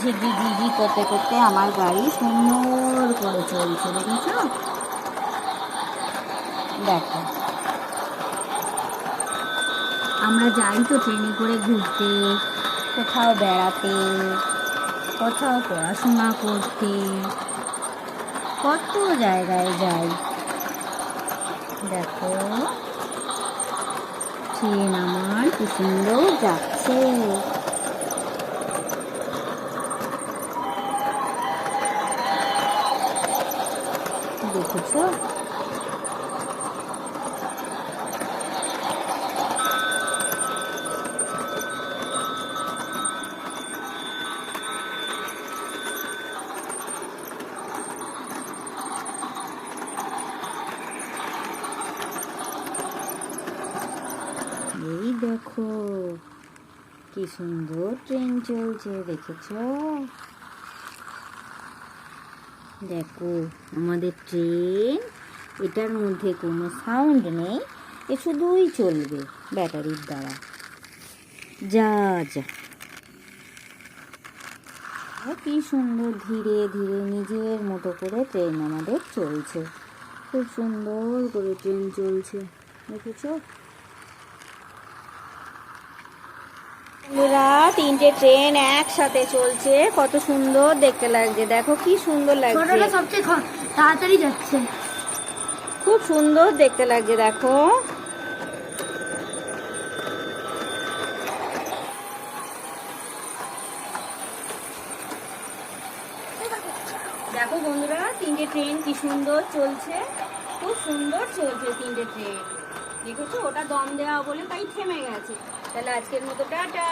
ঝিগি ঝিগি করতে করতে আমার গাড়ি সুন্দর করে চলছে, দেখেছ? দেখো। আমরা যাই তো ট্রেনে করে ঘুরতে, কোথাও বেড়াতে, কোথাও পড়াশোনা করতে, কত জায়গায় যাই। দেখো, ট্রেন আমার কি সুন্দর যাচ্ছে। দেখেছ এই দেখো কি সুন্দর ট্রেন চলছে দেখেছ দেখো, আমাদের ট্রেন এটার মধ্যে কোনো সাউন্ড নেই, এ শুধুই চলবে ব্যাটারির দ্বারা। যা যা। কি সুন্দর, ধীরে ধীরে নিজের মতো করে ট্রেন আমাদের চলছে। খুব সুন্দর করে ট্রেন চলছে। দেখেছ? বন্ধুরা তিনটে ট্রেন একসাথে চলছে। কত সুন্দর দেখতে লাগছে। দেখো কি সুন্দর লাগছে। সবচেয়ে তাড়াতাড়ি যাচ্ছে। খুব সুন্দর দেখতে লাগছে দেখো। দেখো বন্ধুরা তিনটে ট্রেন কি সুন্দর চলছে। খুব সুন্দর চলছে তিনটে ট্রেন দেখেছ ওটা দম দেওয়া বলে তাই থেমে গেছে। তাহলে আজকের মতো টাটা।